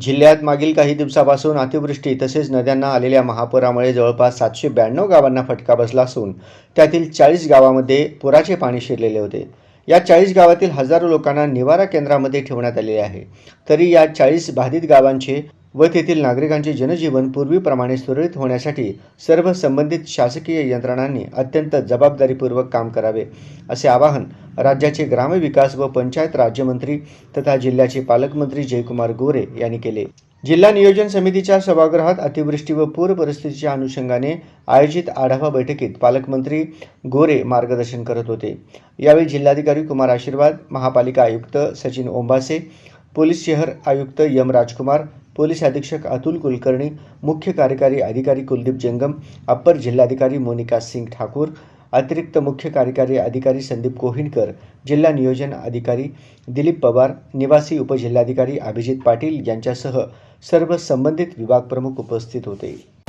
जिल्ह्यात मागील काही दिवसापासून अतिवृष्टी तसेच नद्यांना आलेल्या महापुरामुळे जवळपास सातशे ब्याण्णव गावांना फटका बसला असून त्यातील चाळीस गावामध्ये पुराचे पाणी शिरलेले होते. या चाळीस गावातील हजारो लोकांना निवारा केंद्रामध्ये ठेवण्यात आलेले आहे. तरी या चाळीस बाधित गावांचे व तेथील नागरिकांचे जनजीवन पूर्वीप्रमाणे सुरळीत होण्यासाठी सर्व संबंधित शासकीय यंत्रणांनी अत्यंत जबाबदारीपूर्वक काम करावे असे आवाहन राज्याचे ग्रामविकास व पंचायत राज्यमंत्री तथा जिल्ह्याचे पालकमंत्री जयकुमार गोरे यांनी केले. जिल्हा नियोजन समितीच्या सभागृहात अतिवृष्टी व पूर परिस्थितीच्या अनुषंगाने आयोजित आढावा बैठकीत पालकमंत्री गोरे मार्गदर्शन करत होते. यावेळी जिल्हाधिकारी कुमार आशीर्वाद महापालिका आयुक्त सचिन ओंबासे पोलीस शहर आयुक्त यम राजकुमार पोलीस अधीक्षक अतुल कुलकर्णी मुख्य कार्यकारी अधिकारी कुलदीप जंगम अप्पर जिल्हाधिकारी मोनिका सिंग ठाकूर अतिरिक्त मुख्य कार्यकारी अधिकारी संदीप कोहिणकर जिल्हा नियोजन अधिकारी दिलीप पवार निवासी उपजिल्हाधिकारी अभिजित पाटील यांच्यासह सर्व संबंधित विभाग प्रमुख उपस्थित होते.